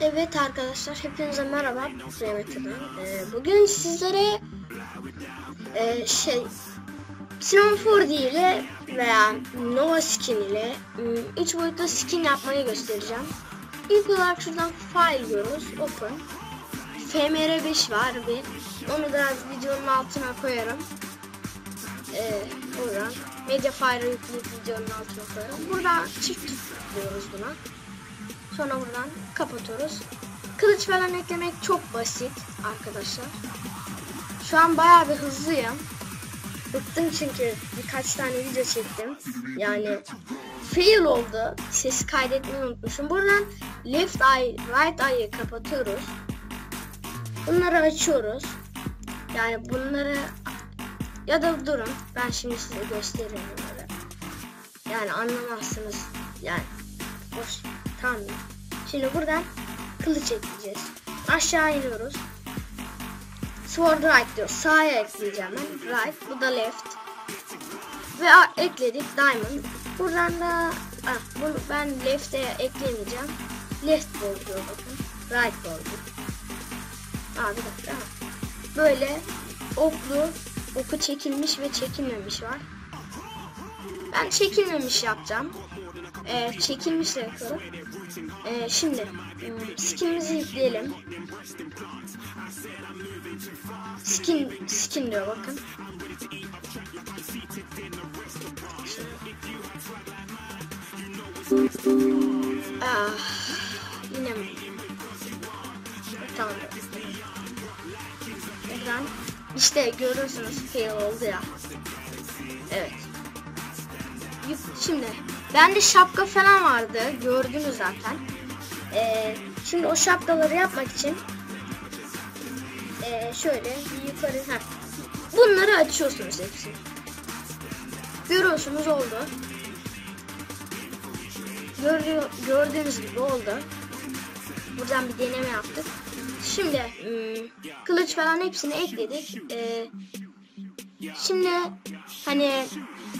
Evet arkadaşlar hepinize merhaba Mehmet'ten. Ee, bugün sizlere e, şey Simon 4D ile veya Nova skin ile 3 boyutlu skin yapmayı göstereceğim. İlk olarak şuradan file diyoruz. Open. FMR5 var bir. Onu da videonun altına koyarım. Ee, buradan Mediafire'ı yükleyip videonun altına koyarım. Buradan çift tıklıyoruz buna. Sonra buradan kapatıyoruz. Kılıç falan eklemek çok basit arkadaşlar. Şu an bayağı bir hızlıyım. Bıktım çünkü birkaç tane video çektim. Yani fail oldu. Sesi kaydetmeyi unutmuşum. Buradan left eye, right eye'ı kapatıyoruz. Bunları açıyoruz. Yani bunları ya da durun. Ben şimdi size göstereyim bunları. Yani anlamazsınız. Yani boş. Tamam. Şimdi buradan kılıç ekleyeceğiz. Aşağı iniyoruz. Sword right diyor. Sağa ekleyeceğim ben. Right. Bu da left. Ve ekledik diamond. Buradan da ah, bunu ben left'e eklemeyeceğim. Left ball diyor bakın. Right ball. Aa bir dakika. Böyle oklu oku çekilmiş ve çekilmemiş var. Ben çekilmemiş yapacağım. Ee, çekilmişle yapıyorum. Ee, şimdi skinimizi yükleyelim. Skin skin diyor bakın. Ah, yine mi? Tamam. Ekran. İşte görüyorsunuz fail oldu ya. Evet. Şimdi bende şapka falan vardı. Gördünüz zaten. Ee, şimdi o şapkaları yapmak için ee, şöyle bir yukarı heh. bunları açıyorsunuz hepsini. Görüyorsunuz oldu. Görüyor, gördüğünüz gibi oldu. Buradan bir deneme yaptık. Şimdi hmm, kılıç falan hepsini ekledik. Ee, şimdi hani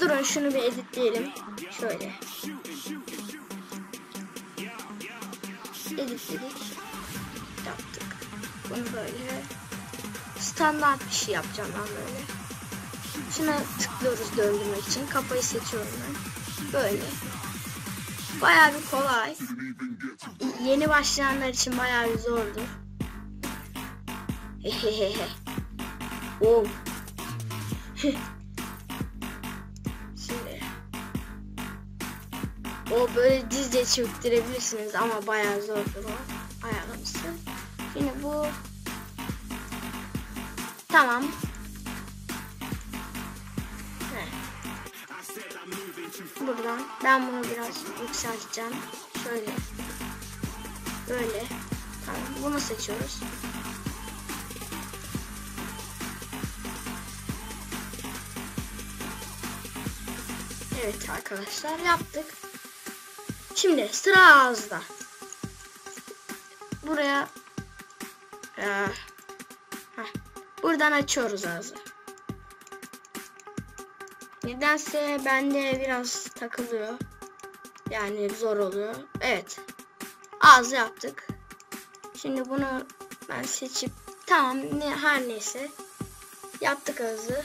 durun şunu bir editleyelim. Şöyle. Editledik. Yaptık. Bunu böyle standart bir şey yapacağım ben böyle. Şuna tıklıyoruz döndürmek için. Kafayı seçiyorum ben. Böyle. Bayağı bir kolay. Yeni başlayanlar için bayağı bir zordur. Hehehehe. oh. Şimdi. O böyle dizce çöktürebilirsiniz ama bayağı zordur o ayarlaması. Şimdi bu Tamam. Buradan ben bunu biraz yükselteceğim. Şöyle. Böyle. Tamam. Bunu seçiyoruz. Evet arkadaşlar yaptık. Şimdi sıra ağızda. Buraya ee, buradan açıyoruz ağzı. Nedense bende biraz takılıyor. Yani zor oluyor. Evet. Ağzı yaptık. Şimdi bunu ben seçip tamam ne her neyse yaptık ağzı.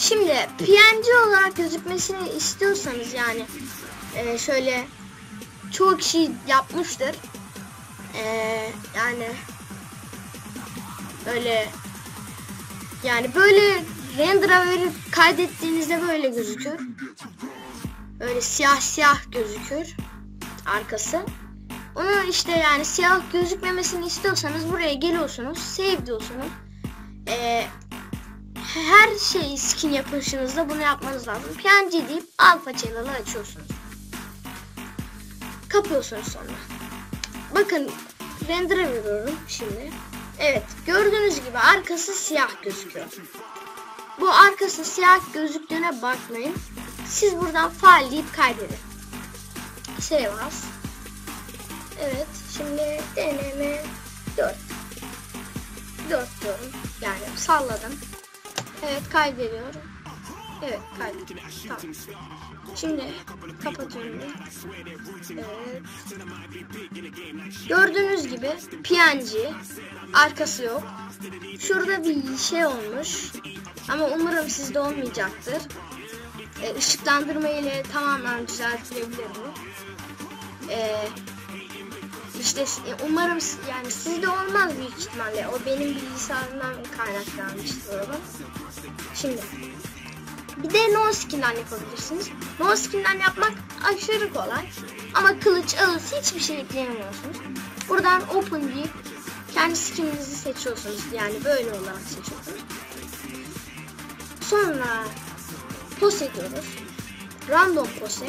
Şimdi PNG olarak gözükmesini istiyorsanız yani e, şöyle çoğu kişi yapmıştır. E, yani böyle yani böyle render'a verip kaydettiğinizde böyle gözükür. Böyle siyah siyah gözükür arkası. Onu işte yani siyah gözükmemesini istiyorsanız buraya geliyorsunuz. Save diyorsunuz. Ee, her şey skin yapışınızda bunu yapmanız lazım. PNG deyip alfa channel'ı açıyorsunuz. kapıyorsunuz sonra. Bakın render'a veriyorum şimdi. Evet gördüğünüz gibi arkası siyah gözüküyor. Bu arkası siyah gözüktüğüne bakmayın. Siz buradan fail deyip kaydedin. Save as. Evet şimdi deneme 4. 4 diyorum. Yani salladım. Evet kaydediyorum. Evet kaydettim. Tamam. Şimdi kapatıyorum. Evet. Gördüğünüz gibi PNG arkası yok. Şurada bir şey olmuş. Ama umarım sizde olmayacaktır. E, ışıklandırma ile tamamen düzeltilebilir bu. E, işte e, umarım yani sizde olmaz büyük ihtimalle. O benim bilgisayarımdan kaynaklanmıştır o. Şimdi bir de no skin'den yapabilirsiniz. No skin'den yapmak aşırı kolay. Ama kılıç, ağız hiçbir şey ekleyemiyorsunuz. Buradan open deyip kendi skininizi seçiyorsunuz. Yani böyle olarak seçiyorsunuz. Sonra pose diyoruz. Random pose.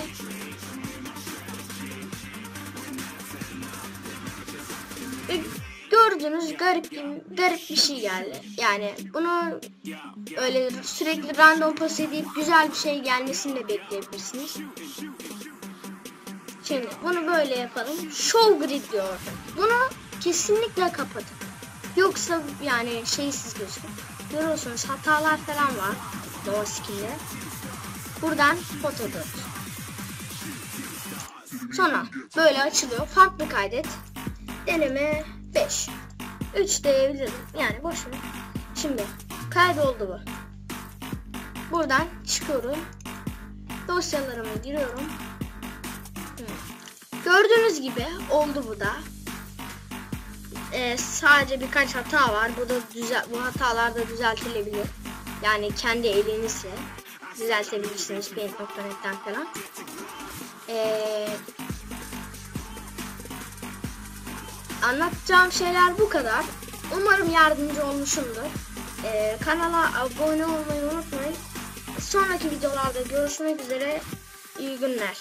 Gördüğünüz garip garip bir şey geldi. Yani bunu öyle sürekli random pose deyip güzel bir şey gelmesini de bekleyebilirsiniz. Şimdi bunu böyle yapalım. Show grid diyor. Bunu kesinlikle kapatın. Yoksa yani şeysiz gözükür. Görüyorsunuz hatalar falan var. Nova skin'de. Buradan foto diyoruz. Sonra böyle açılıyor. Farklı kaydet. Deneme 5. 3 diyebilirim. Yani boş ver. Şimdi kaydoldu bu. Buradan çıkıyorum. Dosyalarıma giriyorum. Gördüğünüz gibi oldu bu da. Ee, sadece birkaç hata var. Bu da düzel bu hatalar da düzeltilebilir. Yani kendi elinizle düzeltebilirsiniz paint.net'ten falan. Ee, anlatacağım şeyler bu kadar. Umarım yardımcı olmuşumdur. Ee, kanala abone olmayı unutmayın. Sonraki videolarda görüşmek üzere. İyi günler.